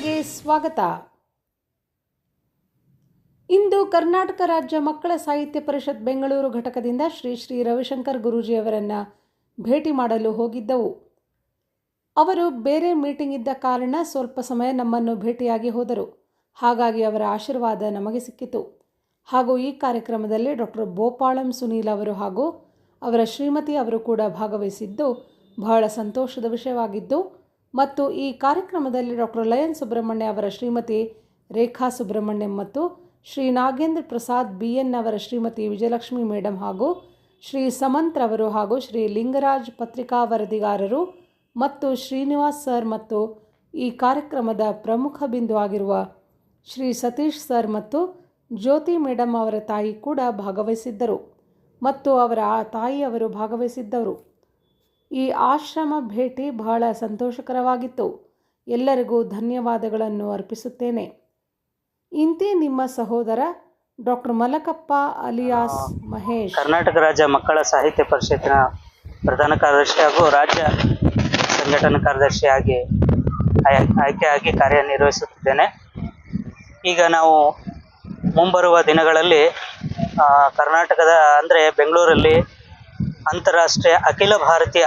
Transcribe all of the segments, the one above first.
ವಾರ್ತೆಗೆ ಸ್ವಾಗತ. ಇಂದು ಕರ್ನಾಟಕ ರಾಜ್ಯ ಮಕ್ಕಳ ಸಾಹಿತ್ಯ ಪರಿಷತ್ ಬೆಂಗಳೂರು ಘಟಕದಿಂದ ಶ್ರೀ ಶ್ರೀ ರವಿಶಂಕರ್ ಗುರೂಜಿಯವರನ್ನು ಭೇಟಿ ಮಾಡಲು ಹೋಗಿದ್ದವು. ಅವರು ಬೇರೆ ಮೀಟಿಂಗ್ ಇದ್ದ ಕಾರಣ ಸ್ವಲ್ಪ ಸಮಯ ನಮ್ಮನ್ನು ಭೇಟಿಯಾಗಿ ಹೋದರು. ಹಾಗಾಗಿ ಅವರ ಆಶೀರ್ವಾದ ನಮಗೆ ಸಿಕ್ಕಿತು. ಹಾಗೂ ಈ ಕಾರ್ಯಕ್ರಮದಲ್ಲಿ ಡಾಕ್ಟರ್ ಬೋಪಾಳಂ ಸುನೀಲ್ ಅವರು ಹಾಗೂ ಅವರ ಶ್ರೀಮತಿ ಅವರು ಕೂಡ ಭಾಗವಹಿಸಿದ್ದು ಬಹಳ ಸಂತೋಷದ ವಿಷಯವಾಗಿದ್ದು ಮತ್ತು ಈ ಕಾರ್ಯಕ್ರಮದಲ್ಲಿ ಡಾಕ್ಟರ್ ಲಯನ್ ಸುಬ್ರಹ್ಮಣ್ಯ ಅವರ ಶ್ರೀಮತಿ ರೇಖಾ ಸುಬ್ರಹ್ಮಣ್ಯಂ ಮತ್ತು ಶ್ರೀ ನಾಗೇಂದ್ರ ಪ್ರಸಾದ್ ಬಿ ಎನ್ ಅವರ ಶ್ರೀಮತಿ ವಿಜಯಲಕ್ಷ್ಮಿ ಮೇಡಮ್ ಹಾಗೂ ಶ್ರೀ ಸಮಂತ್ ರವರು ಹಾಗೂ ಶ್ರೀ ಲಿಂಗರಾಜ್ ಪತ್ರಿಕಾ ವರದಿಗಾರರು ಮತ್ತು ಶ್ರೀನಿವಾಸ್ ಸರ್ ಮತ್ತು ಈ ಕಾರ್ಯಕ್ರಮದ ಪ್ರಮುಖ ಬಿಂದು ಆಗಿರುವ ಶ್ರೀ ಸತೀಶ್ ಸರ್ ಮತ್ತು ಜ್ಯೋತಿ ಮೇಡಮ್ ಅವರ ತಾಯಿ ಕೂಡ ಭಾಗವಹಿಸಿದ್ದರು ಮತ್ತು ಅವರ ಆ ತಾಯಿಯವರು ಭಾಗವಹಿಸಿದ್ದವರು. ಈ ಆಶ್ರಮ ಭೇಟಿ ಬಹಳ ಸಂತೋಷಕರವಾಗಿತ್ತು. ಎಲ್ಲರಿಗೂ ಧನ್ಯವಾದಗಳನ್ನು ಅರ್ಪಿಸುತ್ತೇನೆ. ಇಂತಿ ನಿಮ್ಮ ಸಹೋದರ ಡಾಕ್ಟರ್ ಮಲಕಪ್ಪ ಅಲಿಯಾಸ್ ಮಹೇಶ್. ಕರ್ನಾಟಕ ರಾಜ್ಯ ಮಕ್ಕಳ ಸಾಹಿತ್ಯ ಪರಿಷತ್ತಿನ ಪ್ರಧಾನ ಕಾರ್ಯದರ್ಶಿ ಹಾಗೂ ರಾಜ್ಯ ಸಂಘಟನಾ ಕಾರ್ಯದರ್ಶಿಯಾಗಿ ಆಯ್- ಆಯ್ಕೆಯಾಗಿ ಕಾರ್ಯನಿರ್ವಹಿಸುತ್ತಿದ್ದೇನೆ. ಈಗ ನಾವು ಮುಂಬರುವ ದಿನಗಳಲ್ಲಿ ಕರ್ನಾಟಕದ, ಅಂದರೆ ಬೆಂಗಳೂರಲ್ಲಿ ಅಂತಾರಾಷ್ಟ್ರೀಯ ಅಖಿಲ ಭಾರತೀಯ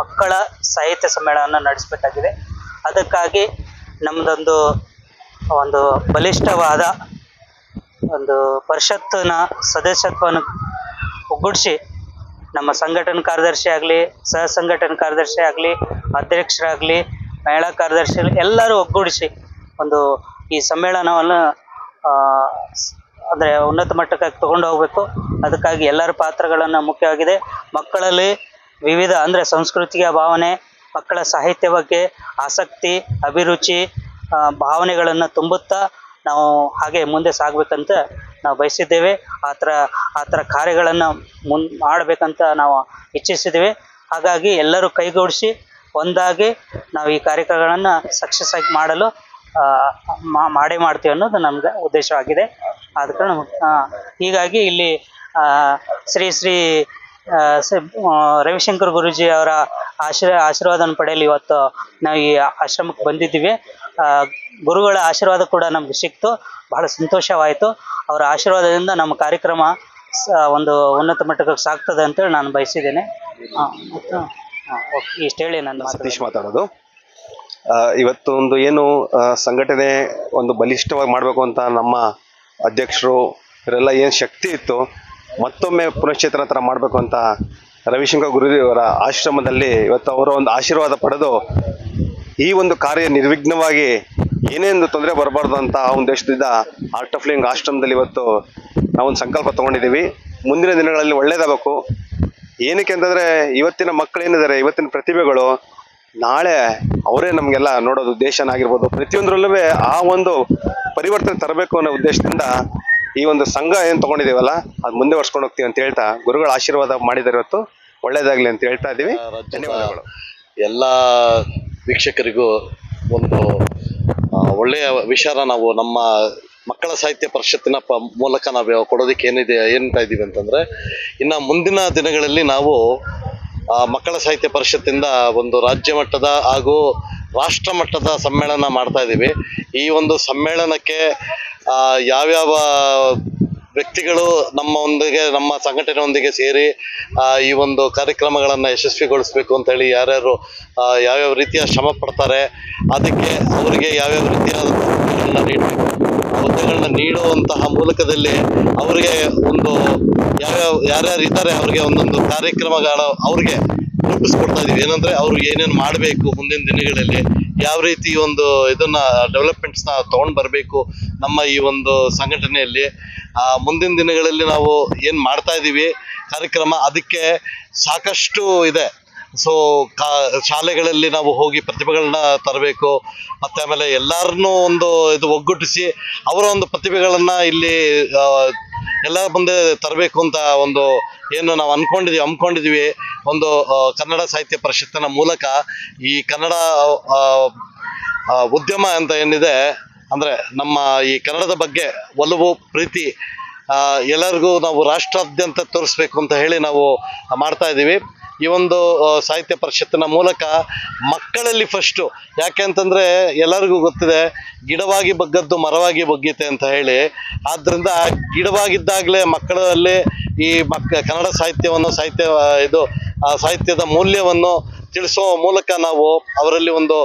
ಮಕ್ಕಳ ಸಾಹಿತ್ಯ ಸಮ್ಮೇಳನ ನಡೆಸಬೇಕಾಗಿದೆ. ಅದಕ್ಕಾಗಿ ನಮ್ಮದೊಂದು ಒಂದು ಬಲಿಷ್ಠವಾದ ಒಂದು ಪರಿಷತ್ತಿನ ಸದಸ್ಯತ್ವವನ್ನು ಒಗ್ಗೂಡಿಸಿ ನಮ್ಮ ಸಂಘಟನೆ ಕಾರ್ಯದರ್ಶಿ ಆಗಲಿ ಸಹ ಸಂಘಟನೆ ಕಾರ್ಯದರ್ಶಿ ಆಗಲಿ, ಅಧ್ಯಕ್ಷರಾಗಲಿ, ಮಹಿಳಾ ಕಾರ್ಯದರ್ಶಿ ಎಲ್ಲರೂ ಒಗ್ಗೂಡಿಸಿ ಒಂದು ಈ ಸಮ್ಮೇಳನವನ್ನು ಅಂದರೆ ಉನ್ನತ ಮಟ್ಟಕ್ಕೆ ತಗೊಂಡು ಹೋಗಬೇಕು. ಅದಕ್ಕಾಗಿ ಎಲ್ಲರ ಪಾತ್ರಗಳನ್ನು ಮುಖ್ಯವಾಗಿದೆ. ಮಕ್ಕಳಲ್ಲಿ ವಿವಿಧ ಅಂದರೆ ಸಂಸ್ಕೃತಿಯ ಭಾವನೆ, ಮಕ್ಕಳ ಸಾಹಿತ್ಯ ಬಗ್ಗೆ ಆಸಕ್ತಿ, ಅಭಿರುಚಿ ಭಾವನೆಗಳನ್ನು ತುಂಬುತ್ತಾ ನಾವು ಹಾಗೆ ಮುಂದೆ ಸಾಗಬೇಕಂತ ನಾವು ಬಯಸಿದ್ದೇವೆ. ಆ ಥರ ಆ ಥರ ಕಾರ್ಯಗಳನ್ನು ಮುನ್, ಮಾಡಬೇಕಂತ ನಾವು ಇಚ್ಛಿಸಿದ್ದೇವೆ. ಹಾಗಾಗಿ ಎಲ್ಲರೂ ಕೈಗೂಡಿಸಿ ಒಂದಾಗಿ ನಾವು ಈ ಕಾರ್ಯಕ್ರಮಗಳನ್ನು ಸಕ್ಸಸ್ ಆಗಿ ಮಾಡಲು ಮಾಡೇ ಮಾಡ್ತೀವಿ ಅನ್ನೋದು ನಮ್ಗೆ ಉದ್ದೇಶವಾಗಿದೆ. ಆದ ಕಾರಣ ಹೀಗಾಗಿ ಇಲ್ಲಿ ಶ್ರೀ ಶ್ರೀ ರವಿಶಂಕರ್ ಗುರೂಜಿ ಅವರ ಆಶೀರ್, ಆಶೀರ್ವಾದವನ್ನು ಪಡೆಯಲು ಇವತ್ತು ನಾವು ಈ ಆಶ್ರಮಕ್ಕೆ ಬಂದಿದ್ದೀವಿ. ಗುರುಗಳ ಆಶೀರ್ವಾದ ಕೂಡ ನಮ್ಗೆ ಸಿಕ್ತು, ಬಹಳ ಸಂತೋಷವಾಯಿತು. ಅವರ ಆಶೀರ್ವಾದದಿಂದ ನಮ್ಮ ಕಾರ್ಯಕ್ರಮ ಒಂದು ಉನ್ನತ ಮಟ್ಟಕ್ಕೆ ಸಾಗ್ತದೆ ಅಂತೇಳಿ ನಾನು ಬಯಸಿದ್ದೇನೆ. ಓಕೆ, ಇಷ್ಟು ಹೇಳಿ ನನ್ನ ಸತೀಶ್ ಮಾತು ಮಾತಾಡೋದು. ಇವತ್ತು ಒಂದು ಏನು ಸಂಘಟನೆ ಒಂದು ಬಲಿಷ್ಠವಾಗಿ ಮಾಡಬೇಕು ಅಂತ ನಮ್ಮ ಅಧ್ಯಕ್ಷರು, ಇವರೆಲ್ಲ ಏನು ಶಕ್ತಿ ಇತ್ತು, ಮತ್ತೊಮ್ಮೆ ಪುನಶ್ಚೇತನ ಥರ ಮಾಡಬೇಕು ಅಂತ ರವಿಶಂಕರ್ ಗುರುದೇವರ ಆಶ್ರಮದಲ್ಲಿ ಇವತ್ತು ಅವರ ಒಂದು ಆಶೀರ್ವಾದ ಪಡೆದು ಈ ಒಂದು ಕಾರ್ಯ ನಿರ್ವಿಘ್ನವಾಗಿ ಏನೇನು ತೊಂದರೆ ಬರಬಾರ್ದು ಅಂತ ಆ ಒಂದು ದೇಶದಿಂದ ಆರ್ಟ್ ಆಫ್ ಲಿವಿಂಗ್ ಆಶ್ರಮದಲ್ಲಿ ಇವತ್ತು ನಾವೊಂದು ಸಂಕಲ್ಪ ತೊಗೊಂಡಿದ್ದೀವಿ. ಮುಂದಿನ ದಿನಗಳಲ್ಲಿ ಒಳ್ಳೇದಾಗಬೇಕು. ಏನಕ್ಕೆ ಅಂತಂದರೆ ಇವತ್ತಿನ ಮಕ್ಕಳು ಏನಿದ್ದಾರೆ, ಇವತ್ತಿನ ಪ್ರತಿಭೆಗಳು ನಾಳೆ ಅವರೇ ನಮಗೆಲ್ಲ ನೋಡೋದು ದೇಶನಾಗಿರ್ಬೋದು ಪ್ರತಿಯೊಂದರಲ್ಲೂ ಆ ಒಂದು ಪರಿವರ್ತನೆ ತರಬೇಕು ಅನ್ನೋ ಉದ್ದೇಶದಿಂದ ಈ ಒಂದು ಸಂಘ ಏನು ತಗೊಂಡಿದೀವಲ್ಲ ಅದು ಮುಂದೆ ವರ್ಷಕೊಂಡು ಹೋಗ್ತೀವಿ ಅಂತ ಹೇಳ್ತಾ ಗುರುಗಳ ಆಶೀರ್ವಾದ ಮಾಡಿದಾರೆ ಇವತ್ತು ಒಳ್ಳೇದಾಗಲಿ ಅಂತ ಹೇಳ್ತಾ ಇದ್ದೀವಿ. ಧನ್ಯವಾದಗಳು. ಎಲ್ಲ ವೀಕ್ಷಕರಿಗೂ ಒಂದು ಒಳ್ಳೆಯ ವಿಚಾರ ನಾವು ನಮ್ಮ ಮಕ್ಕಳ ಸಾಹಿತ್ಯ ಪರಿಷತ್ತಿನ ಪ ಮೂಲಕ ನಾವು ಕೊಡೋದಕ್ಕೆ ಏನಿದೆ ಏನಂತ ಇದ್ದೀವಿ ಅಂತಂದರೆ ಇನ್ನು ಮುಂದಿನ ದಿನಗಳಲ್ಲಿ ನಾವು ಮಕ್ಕಳ ಸಾಹಿತ್ಯ ಪರಿಷತ್ತಿಂದ ಒಂದು ರಾಜ್ಯ ಮಟ್ಟದ ಹಾಗೂ ರಾಷ್ಟ್ರ ಮಟ್ಟದ ಸಮ್ಮೇಳನ ಮಾಡ್ತಾ ಇದ್ದೀವಿ ಈ ಒಂದು ಸಮ್ಮೇಳನಕ್ಕೆ ಯಾವ್ಯಾವ ವ್ಯಕ್ತಿಗಳು ನಮ್ಮ ಒಂದಿಗೆ, ನಮ್ಮ ಸಂಘಟನೆಯೊಂದಿಗೆ ಸೇರಿ ಈ ಒಂದು ಕಾರ್ಯಕ್ರಮಗಳನ್ನು ಯಶಸ್ವಿಗೊಳಿಸಬೇಕು ಅಂತೇಳಿ ಯಾರ್ಯಾರು ಯಾವ್ಯಾವ ರೀತಿಯ ಶ್ರಮ ಪಡ್ತಾರೆ, ಅದಕ್ಕೆ ಅವರಿಗೆ ಯಾವ್ಯಾವ ರೀತಿಯ ಹುದ್ದೆಗಳನ್ನ ನೀಡಬೇಕು ಹುದ್ದೆಗಳನ್ನ ನೀಡುವಂತಹ ಮೂಲಕದಲ್ಲಿ ಅವರಿಗೆ ಒಂದು, ಯಾವ್ಯಾವ ಯಾರ್ಯಾರು ಇದ್ದಾರೆ ಅವರಿಗೆ ಒಂದೊಂದು ಕಾರ್ಯಕ್ರಮಗಳ ಅವ್ರಿಗೆ ರೂಪಿಸ್ಕೊಡ್ತಾ ಇದೀವಿ ಏನಂದ್ರೆ ಅವ್ರು ಏನೇನು ಮಾಡಬೇಕು ಮುಂದಿನ ದಿನಗಳಲ್ಲಿ ಯಾವ ರೀತಿ ಒಂದು ಇದನ್ನ ಡೆವಲಪ್ಮೆಂಟ್ಸ್ನ ತಗೊಂಡ್ ಬರಬೇಕು ನಮ್ಮ ಈ ಒಂದು ಸಂಘಟನೆಯಲ್ಲಿ. ಆ, ಮುಂದಿನ ದಿನಗಳಲ್ಲಿ ನಾವು ಏನು ಮಾಡ್ತಾ ಇದೀವಿ ಕಾರ್ಯಕ್ರಮ ಅದಕ್ಕೆ ಸಾಕಷ್ಟು ಇದೆ. ಸೊ ಕಾ ಶಾಲೆಗಳಲ್ಲಿ ನಾವು ಹೋಗಿ ಪ್ರತಿಭೆಗಳನ್ನ ತರಬೇಕು ಮತ್ತೆ ಆಮೇಲೆ ಎಲ್ಲರನ್ನೂ ಒಂದು ಇದು ಒಗ್ಗೂಡಿಸಿ ಅವರ ಒಂದು ಪ್ರತಿಭೆಗಳನ್ನ ಇಲ್ಲಿ ಎಲ್ಲರ ಮುಂದೆ ತರಬೇಕು ಅಂತ ಒಂದು ಏನು ನಾವು ಅನ್ಕೊಂಡಿದೀವಿ, ಹಮ್ಮಿಕೊಂಡಿದೀವಿ. ಒಂದು ಕನ್ನಡ ಸಾಹಿತ್ಯ ಪರಿಷತ್ತಿನ ಮೂಲಕ ಈ ಕನ್ನಡ ಉದ್ಯಮ ಅಂತ ಏನಿದೆ, ಅಂದರೆ ನಮ್ಮ ಈ ಕನ್ನಡದ ಬಗ್ಗೆ ಒಲವು, ಪ್ರೀತಿ ಎಲ್ಲರಿಗೂ ನಾವು ರಾಷ್ಟ್ರಾದ್ಯಂತ ತೋರಿಸ್ಬೇಕು ಅಂತ ಹೇಳಿ ನಾವು ಮಾಡ್ತಾ ಇದ್ದೀವಿ. ಈ ಒಂದು ಸಾಹಿತ್ಯ ಪರಿಷತ್ತಿನ ಮೂಲಕ ಮಕ್ಕಳಲ್ಲಿ ಫಸ್ಟು ಯಾಕೆ ಅಂತಂದರೆ ಎಲ್ಲರಿಗೂ ಗೊತ್ತಿದೆ, ಗಿಡವಾಗಿ ಬಗ್ಗದ್ದು ಮರವಾಗಿ ಬಗ್ಗೀತೆ ಅಂತ ಹೇಳಿ. ಆದ್ದರಿಂದ ಗಿಡವಾಗಿದ್ದಾಗಲೇ ಮಕ್ಕಳಲ್ಲಿ ಈ ಮಕ್ಕ ಕನ್ನಡ ಸಾಹಿತ್ಯವನ್ನು, ಸಾಹಿತ್ಯ ಇದು ಸಾಹಿತ್ಯದ ಮೌಲ್ಯವನ್ನು ತಿಳಿಸುವ ಮೂಲಕ ನಾವು ಅವರಲ್ಲಿ ಒಂದು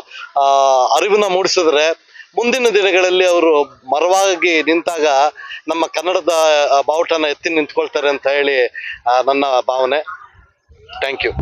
ಅರಿವಿನ ಮೂಡಿಸಿದ್ರೆ ಮುಂದಿನ ದಿನಗಳಲ್ಲಿ ಅವರು ಮರವಾಗಿ ನಿಂತಾಗ ನಮ್ಮ ಕನ್ನಡದ ಬಾವುಟನ ಎತ್ತಿ ನಿಂತ್ಕೊಳ್ತಾರೆ ಅಂತ ಹೇಳಿ ನನ್ನ ಭಾವನೆ. Thank you